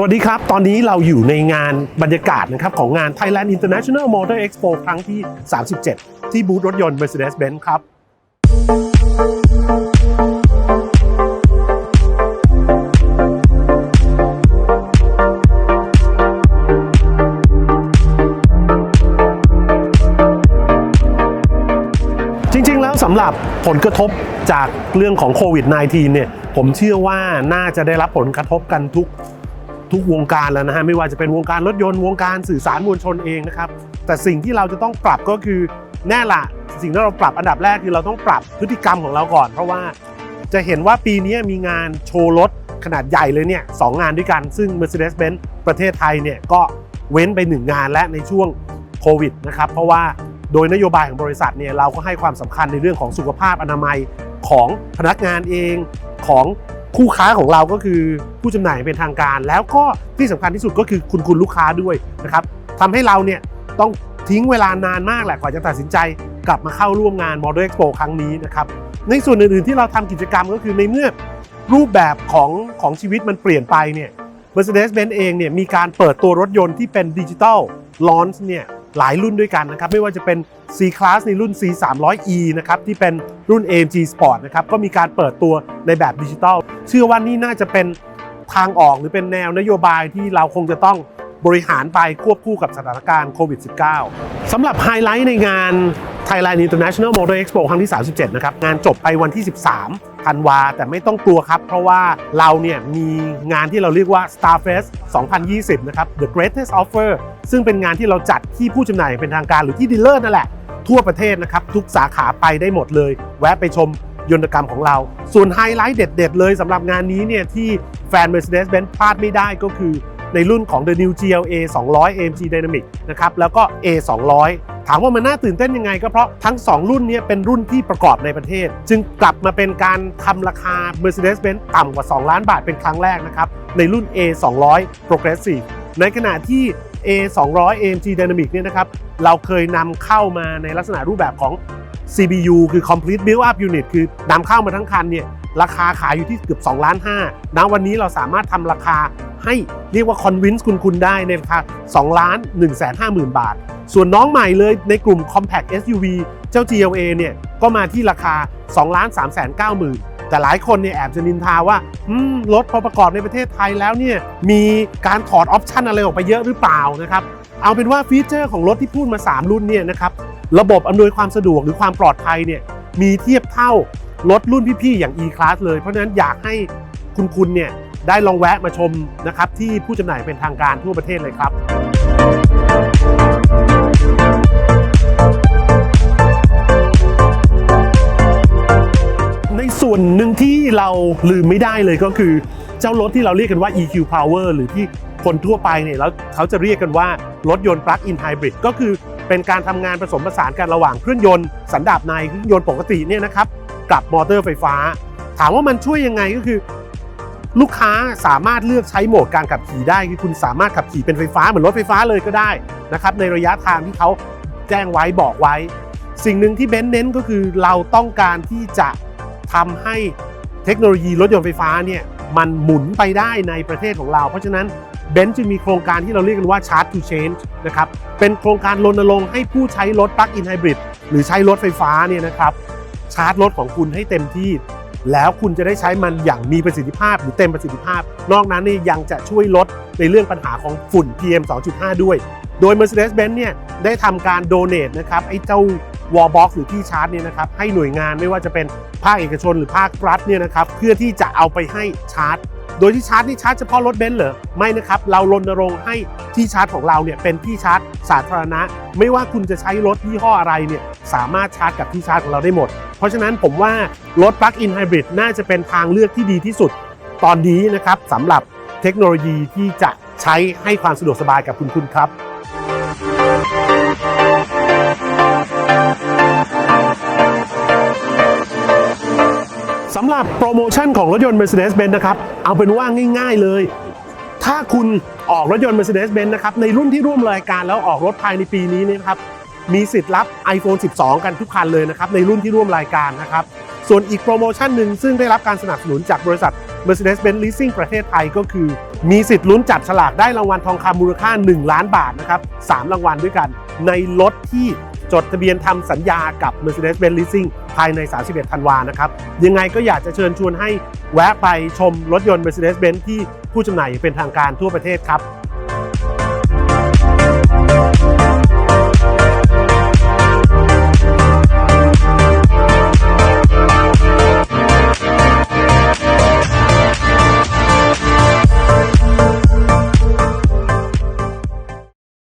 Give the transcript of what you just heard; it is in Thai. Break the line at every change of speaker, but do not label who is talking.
สวัสดีครับ ตอนนี้เราอยู่ในงานบรรยากาศนะครับของงาน Thailand International Motor Expo ครั้งที่ 37 ที่บูธรถยนต์ Mercedes-Benz ครับจริงๆแล้วสำหรับผลกระทบจากเรื่องของโควิด -19 เนี่ย ผมเชื่อว่าน่าจะได้รับผลกระทบกันทุก ทุกวงการแล้วนะฮะไม่ว่าจะเป็นวงการรถยนต์วงการสื่อสารมวลชนเองนะครับแต่สิ่งที่เราจะต้องปรับก็คือแน่ละสิ่งที่เราปรับอันดับแรกคือเราต้องปรับพฤติกรรมของเราก่อน เพราะว่าจะเห็นว่าปีนี้มีงานโชว์รถขนาดใหญ่เลยเนี่ยสองงานด้วยกัน ซึ่ง Mercedes-Benz ประเทศไทยเนี่ยก็เว้นไปหนึ่งงานและในช่วงโควิดนะครับเพราะว่าโดยนโยบายของบริษัทเนี่ยเราก็ให้ความสำคัญในเรื่องของสุขภาพอนามัยของพนักงานเองของ คู่ค้าของเราก็คือผู้จำหน่ายเป็นทางการ แล้วก็ที่สำคัญที่สุดก็คือคุณคุณลูกค้าด้วยนะครับทำให้เราเนี่ยต้องทิ้งเวลานานมากแหละกว่าจะตัดสินใจกลับมาเข้าร่วมงาน Model Expo ครั้งนี้นะครับในส่วนอื่นๆที่เราทำกิจกรรมก็คือในเมื่อรูปแบบของของชีวิตมันเปลี่ยนไปเนี่ย Mercedes-Benz เองเนี่ยมีการเปิดตัวรถยนต์ที่เป็นดิจิทัลลอนช์เนี่ย หลายรุ่นด้วยกันนะครับไม่ว่าจะเป็น C Class ในรุ่น C 3 0 0 E นะครับที่เป็นรุ่น AMG Sport นะครับก็มีการเปิดตัวในแบบดิจิทัลเชื่อว่านี่น่าจะเป็นทางออกหรือเป็นแนวนโยบายที่เราคงจะต้องบริหารไปควบคู่กับสถานการณ์โควิด -19 สำหรับไฮไลท์ในงาน Thailand International Motor Expo ครั้งที่ 37 นะครับ งานจบไปวันที่ 13 ธันวา แต่ไม่ต้องกลัวครับ เพราะว่าเราเนี่ยมีงานที่เราเรียกว่า Starfest 2020 นะครับ The Greatest Offer ซึ่งเป็นงานที่เราจัดที่ผู้จำหน่ายเป็นทางการหรือที่ดีลเลอร์นั่นแหละ ทั่วประเทศนะครับ ทุกสาขาไปได้หมดเลย แวะไปชมยนตกรรมของเรา ส่วนไฮไลท์เด็ด ๆ เลยสำหรับงานนี้เนี่ยที่แฟน Mercedes-Benz พลาดไม่ได้ก็คือ ในรุ่นของ The New GLA 200 AMG Dynamic นะครับแล้วก็ A 200ถามว่ามันน่าตื่นเต้นยังไงก็เพราะทั้ง 2 รุ่นนี้เป็นรุ่นที่ประกอบในประเทศ จึงกลับมาเป็นการทำราคา Mercedes-Benz ต่ำกว่า 2 ล้านบาทเป็นครั้งแรกนะครับในรุ่น A 200 Progressive ในขณะที่ A 200 AMG Dynamic เนี่ยนะครับเราเคยนำเข้ามาในลักษณะรูปแบบของ CBU คือ Complete Build Up Unit คือนำเข้ามาทั้งคันเนี่ยราคาขายอยู่ที่เกือบ 2 ล้าน5ณวันนี้เราสามารถทำราคา ให้เรียกว่า Convince คุณคุณได้ในราคา2ล้าน1 5 0 0 0 0 บาท ส่วนน้องใหม่เลยในกลุ่ม Compact SUV เจ้า GLA เนี่ยก็มาที่ราคา2ล้าน3 9 0 0 0 0แต่หลายคนเนี่ยแอบจะนินทาว่า รถพอประกอบในประเทศไทยแล้วเนี่ยมีการถอดออปชันอะไรออกไปเยอะหรือเปล่านะครับเอาเป็นว่าฟีเจอร์ของรถที่พูดมา 3 รุ่นเนี่ยนะครับระบบอำนวยความสะดวกหรือความปลอดภัยเนี่ยมีเทียบเท่ารถรุ่นพี่ๆอย่าง E-Class เลย เพราะฉะนั้นอยากให้คุณคุณเนี่ย ได้ลองแวะมาชมนะครับที่ผู้จำหน่ายเป็นทางการทั่วประเทศเลยครับในส่วนหนึ่งที่เราลืมไม่ได้เลยก็คือ เจ้ารถที่เราเรียกกันว่า EQ Power หรือที่คนทั่วไปเนี่ยแล้วเขาจะเรียกกันว่ารถยนต์ Plug-in Hybrid ก็คือเป็นการทำงานผสมผสานกันระหว่างเครื่องยนต์สันดาปในเครื่องยนต์ปกติเนี่ยนะครับกับมอเตอร์ไฟฟ้า ถามว่ามันช่วยยังไงก็คือ ลูกค้าสามารถเลือกใช้โหมดการขับขี่ได้คือคุณสามารถขับขี่เป็นไฟฟ้าเหมือนรถไฟฟ้าเลยก็ได้นะครับในระยะทางที่เขาแจ้งไว้บอกไว้ สิ่งหนึ่งที่เบนซ์เน้นก็คือเราต้องการที่จะทำให้เทคโนโลยีรถยนต์ไฟฟ้าเนี่ยมันหมุนไปได้ในประเทศของเรา เพราะฉะนั้นเบนซ์จะมีโครงการที่เราเรียกกันว่า Charge to Change นะครับเป็นโครงการรณรงค์ให้ผู้ใช้รถ Plug-in Hybrid หรือใช้รถไฟฟ้าเนี่ยนะครับชาร์จรถของคุณให้เต็มที่ แล้วคุณจะได้ใช้มันอย่างมีประสิทธิภาพหรือเต็มประสิทธิภาพ นอกนั้นนี่ยังจะช่วยลดในเรื่องปัญหาของฝุ่น PM 2.5 ด้วย โดย Mercedes-Benz เนี่ยได้ทำการโดเน a นะครับไอ้เจ้า wall box หรือที่ชาร์จเนี่ยนะครับให้หน่วยงานไม่ว่าจะเป็นภาคเอกชนหรือภาครัฐเนี่ยนะครับเพื่อที่จะเอาไปให้ชาร์จ โดยที่ชาร์จนี่ชาร์จเฉพาะรถเบนซ์เหรอไม่นะครับเรารณรงค์ให้ที่ชาร์จของเราเนี่ยเป็นที่ชาร์จสาธารณะ ไม่ว่าคุณจะใช้รถยี่ห้ออะไรเนี่ยสามารถชาร์จกับที่ชาร์จของเราได้หมด เพราะฉะนั้นผมว่ารถปลั๊กอินไฮบริดน่าจะเป็นทางเลือกที่ดีที่สุด ตอนนี้นะครับสำหรับเทคโนโลยีที่จะใช้ให้ความสะดวกสบายกับคุณคุณครับ สำหรับโปรโมชั่นของรถยนต์ Mercedes-Benz นะครับ เอาเป็นว่าง่าย ๆเลย ถ้าคุณออกรถยนต์ Mercedes-Benz นะครับ ในรุ่นที่ร่วมรายการแล้วออกรถภายในปีนี้เนี่ยนะครับ มีสิทธิ์รับ iPhone 12 กันทุกคันเลยนะครับ ในรุ่นที่ร่วมรายการนะครับ ส่วนอีกโปรโมชั่นหนึ่งซึ่งได้รับการสนับสนุนจากบริษัท Mercedes-Benz Leasing ประเทศไทยก็คือ มีสิทธิ์ลุ้นจับฉลากได้รางวัลทองคำมูลค่า 1 ล้านบาทนะครับ3รางวัลด้วยกัน ในรถที่จดทะเบียนทำสัญญากับ Mercedes-Benz Leasing ภายใน 31 ธันวานะครับ ยังไงก็อยากจะเชิญชวนให้แวะไปชมรถยนต์ Mercedes-Benz ที่ผู้จำหน่ายอย่างเป็นทางการทั่วประเทศครับ